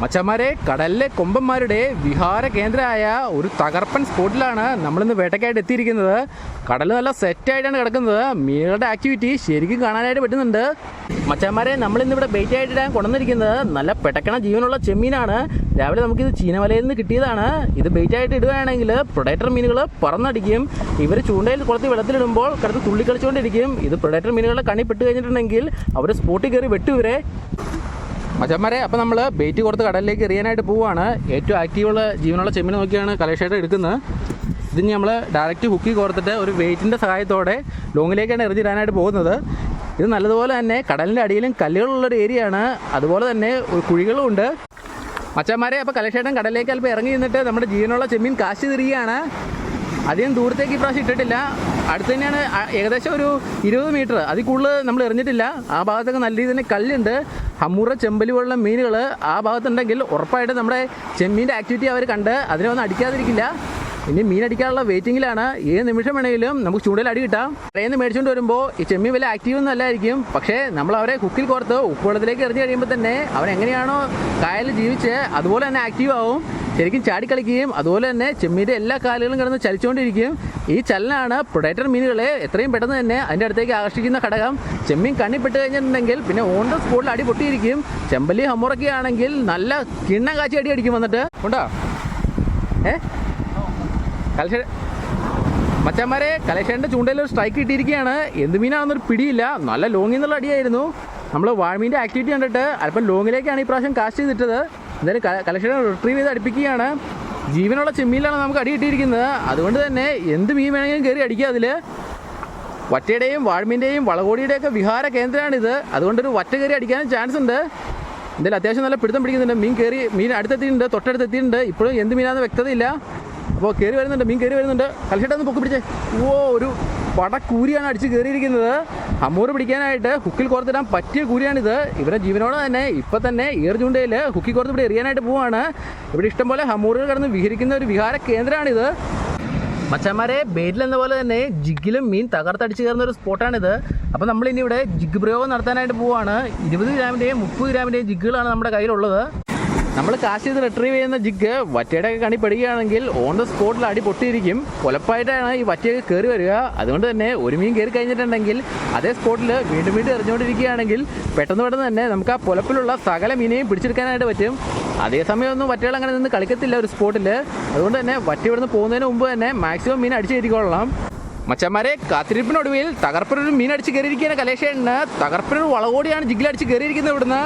മച്ചന്മാരെ കടലിലെ കൊമ്പന്മാരുടെ വിഹാര കേന്ദ്രമായ ഒരു തകർപ്പൻ സ്പോട്ടിലാണ് നമ്മളിന്ന് വേട്ടയ്ക്കായിട്ട് എത്തിയിരിക്കുന്നത്. കടൽ നല്ല സെറ്റായിട്ടാണ് കിടക്കുന്നത്. മീനുകളുടെ ആക്ടിവിറ്റി ശരിക്കും കാണാനായിട്ട് പറ്റുന്നുണ്ട്. മച്ചന്മാരെ നമ്മളിന്ന് ഇവിടെ ബെയ്റ്റ് ആയിട്ടിടാൻ കൊണ്ടുവന്നിരിക്കുന്നത്. നല്ല പെട്ടക്കണ ജീവനുള്ള ചെമ്മീനാണ്. രാവിലെ നമുക്കിത് ചീനവലയിൽ നിന്ന് കിട്ടിയതാണ്. ഇത് ബെയ്റ്റ് ആയിട്ട് ഇടുകയാണെങ്കിൽ പ്രൊഡേറ്റർ മീനുകൾ പറന്നടിക്കും. ഇവർ ചൂണ്ടയിൽ കുളത്തി വെള്ളത്തിലിടുമ്പോൾ കിടത്ത് തുള്ളിക്കളിച്ചുകൊണ്ടിരിക്കും. ഇത് പ്രൊഡേറ്റർ മീനുകളുടെ കണി പെട്ട് കഴിഞ്ഞിട്ടുണ്ടെങ്കിൽ അവർ സ്പോട്ടിൽ കയറി വെട്ടുവരെ മച്ചന്മാരെ അപ്പോൾ നമ്മൾ ബേറ്റ് കൊടുത്ത് കടലിലേക്ക് എറിയാനായിട്ട് പോവുകയാണ് ഏറ്റവും ആക്റ്റീവുള്ള ജീവനുള്ള ചെമ്മീൻ നോക്കിയാണ് കലേഷായിട്ട് എടുക്കുന്നത്. ഇതിന് നമ്മൾ ഡയറക്റ്റ് ഹുക്കി കോർത്തിട്ട് ഒരു വെയിറ്റിന്റെ സഹായത്തോടെ ലോങ്ങിലേക്കാണ് എറിഞ്ഞിടാനായിട്ട് പോകുന്നത്. ഇത് നല്ലതുപോലെ തന്നെ കടലിന്റെ അടിയിലും കല്ലുകളുള്ളൊരു ഏരിയ ആണ്. അതുപോലെ തന്നെ ഒരു കുഴികളും ഉണ്ട്. മച്ചന്മാരെ അപ്പോൾ കലേഷേട്ടൻ കടലിലേക്ക് അല്പം ഇറങ്ങി നിന്നിട്ട് നമ്മുടെ ജീവനുള്ള ചെമ്മീൻ കാശ് തിരികെയാണ് അധികം ദൂരത്തേക്ക് ഇപ്രാവശ്യം ഇട്ടിട്ടില്ല. അടുത്ത് തന്നെയാണ് ഏകദേശം ഒരു ഇരുപത് മീറ്റർ. അതിൽ കൂടുതൽ നമ്മൾ എറിഞ്ഞിട്ടില്ല. ആ ഭാഗത്തൊക്കെ നല്ല രീതിയിൽ തന്നെ കല്ലുണ്ട്. ഹമ്മൂറ ചെമ്പലി പോലുള്ള മീനുകൾ ആ ഭാഗത്തുണ്ടെങ്കിൽ ഉറപ്പായിട്ട് നമ്മുടെ ചെമ്മീന്റെ ആക്ടിവിറ്റി അവർ കണ്ട് അതിനെ ഒന്നും അടിക്കാതിരിക്കില്ല. ഇനി മീൻ അടിക്കാനുള്ള വെയിറ്റിങ്ങിലാണ് ഏത് നിമിഷം വേണമെങ്കിലും നമുക്ക് ചൂണ്ടയിൽ അടി കിട്ടാം. കടയിൽ മേടിച്ചുകൊണ്ട് വരുമ്പോൾ ഈ ചെമ്മീൻ വില ആക്റ്റീവ് ഒന്നും അല്ലായിരിക്കും. പക്ഷേ നമ്മൾ അവരെ കുക്കിൽ കോർത്ത് ഉപ്പുവെള്ളത്തിലേക്ക് എറിഞ്ഞു കഴിയുമ്പോൾ തന്നെ അവൻ എങ്ങനെയാണോ കായലിൽ ജീവിച്ച് അതുപോലെ തന്നെ ആക്റ്റീവ് ആവും. ശരിക്കും ചാടിക്കളിക്കുകയും അതുപോലെ തന്നെ ചെമ്മീന്റെ എല്ലാ കാലുകളും കിടന്ന് ചലിച്ചുകൊണ്ടിരിക്കുകയും ഈ ചലനാണ് പ്രൊഡേറ്റർ മീനുകളെ എത്രയും പെട്ടെന്ന് തന്നെ അതിന്റെ അടുത്തേക്ക് ആകർഷിക്കുന്ന ഘടകം. ചെമ്മീൻ കണ്ണിപ്പെട്ട് കഴിഞ്ഞിട്ടുണ്ടെങ്കിൽ പിന്നെ ഓൺ ദ സ്പോട്ടിൽ അടി പൊട്ടിയിരിക്കും ചെമ്പല്ലി ഹമ്മുറൊക്കെ നല്ല കിണ്ണം കാച്ചി അടി അടിക്കും വന്നിട്ട്. ഉണ്ടോ? ഏ? കലശ മച്ചന്മാരെ കലശേന്റെ ചൂണ്ടയിൽ ഒരു സ്ട്രൈക്ക് കിട്ടിയിരിക്കുകയാണ് എന്ത് മീനാണെന്നൊരു പിടിയില്ല. നല്ല ലോങ്ങിൽ നിന്നുള്ള അടിയായിരുന്നു. നമ്മൾ വാഴമീന്റെ ആക്ടിവിറ്റി കണ്ടിട്ട് അല്പം ലോങ്ങിലേക്കാണ് ഈ പ്രാവശ്യം കാസ്റ്റ് ചെയ്തിട്ടത്. എന്തായാലും കളക്ഷൻ റിട്രീവ് ചെയ്ത് അടിപ്പിക്കുകയാണ്. ജീവനുള്ള ചെമ്മീനിലാണ് നമുക്ക് അടി കിട്ടിയിരിക്കുന്നത്. അതുകൊണ്ട് തന്നെ എന്ത് മീൻ വേണമെങ്കിലും കയറി അടിക്കുക അതിൽ വറ്റയുടെയും വാഴമീന്റെയും വളകോടിയുടെയൊക്കെ വിഹാര കേന്ദ്രമാണിത്. അതുകൊണ്ടൊരു വറ്റ കയറി അടിക്കാനും ചാൻസ് ഉണ്ട്. എന്തായാലും അത്യാവശ്യം നല്ല പിടുത്തം പിടിക്കുന്നുണ്ട്. മീൻ കയറി മീൻ അടുത്തെത്തിയിട്ടുണ്ട് തൊട്ടടുത്ത് എത്തിയിട്ടുണ്ട് ഇപ്പോഴും എന്ത് മീനാണെന്ന് വ്യക്തതയില്ല. അപ്പോൾ കയറി വരുന്നുണ്ട് മീൻ കയറി വരുന്നുണ്ട്. കലശട്ടൊന്ന് പൊക്കി പിടിച്ചേ ഓ ഒരു പടക്കൂരിയാണ് അടിച്ച് കയറിയിരിക്കുന്നത്. അമ്മൂറ് പിടിക്കാനായിട്ട് ഹുക്കിൽ കോർത്തിടാൻ പറ്റിയ കൂരിയാണിത്. ഇവരെ ജീവനോടെ തന്നെ ഇപ്പം തന്നെ ഈർ ചൂണ്ടയിൽ ഹുക്കിൽ കോർത്ത് ഇവിടെ എറിയാനായിട്ട് പോവാണ്. ഇവിടെ ഇഷ്ടംപോലെ ഹമ്മൂറുകൾ കടന്ന് വിഹരിക്കുന്ന ഒരു വിഹാര കേന്ദ്രമാണിത്. മച്ചന്മാരെ ബേറ്റിൽ എന്ന പോലെ തന്നെ ജിഗിലും മീൻ തകർത്തടിച്ച് കയറുന്ന ഒരു സ്പോട്ടാണിത്. അപ്പോൾ നമ്മൾ ഇനി ഇവിടെ ജിഗ് പ്രയോഗം നടത്താനായിട്ട് പോവാണ്. ഇരുപത് ഗ്രാമിന്റെയും മുപ്പത് ഗ്രാമിന്റെയും ജിഗുകളാണ് നമ്മുടെ കയ്യിലുള്ളത്. നമ്മൾ കാശ് ചെയ്ത് റിട്രീവ് ചെയ്യുന്ന ജിഗ് വറ്റയുടെ കണി പെടുകയാണെങ്കിൽ ഓൺ ദ സ്പോട്ടിൽ അടി പൊട്ടിയിരിക്കും. കൊലപ്പായിട്ടാണ് ഈ വറ്റയൊക്കെ കയറി വരിക. അതുകൊണ്ട് തന്നെ ഒരു മീൻ കയറി കഴിഞ്ഞിട്ടുണ്ടെങ്കിൽ അതേ സ്പോട്ടിൽ വീണ്ടും വീണ്ടും എറിഞ്ഞുകൊണ്ടിരിക്കുകയാണെങ്കിൽ പെട്ടെന്ന് പെട്ടെന്ന് തന്നെ നമുക്ക് ആ പൊലപ്പിലുള്ള സകല മീനെയും പിടിച്ചെടുക്കാനായിട്ട് പറ്റും. അതേസമയം ഒന്നും വറ്റകൾ അങ്ങനെ നിന്ന് കളിക്കത്തില്ല ഒരു സ്പോട്ടിൽ അതുകൊണ്ട് തന്നെ വറ്റ ഇവിടുന്ന് പോകുന്നതിന് മുമ്പ് തന്നെ മാക്സിമം മീൻ അടിച്ചു കയറ്റിക്കൊള്ളണം മച്ചന്മാരെ കാത്തിരിപ്പിനൊടുവിൽ തകർപ്പനൊരു മീൻ അടിച്ച് കയറിയിരിക്കുകയാണ് കലേഷേണ് തകർപ്പനൊരു വളകോടിയാണ് ജിഗിലടിച്ച് കയറിയിരിക്കുന്നത് ഇവിടുന്ന്.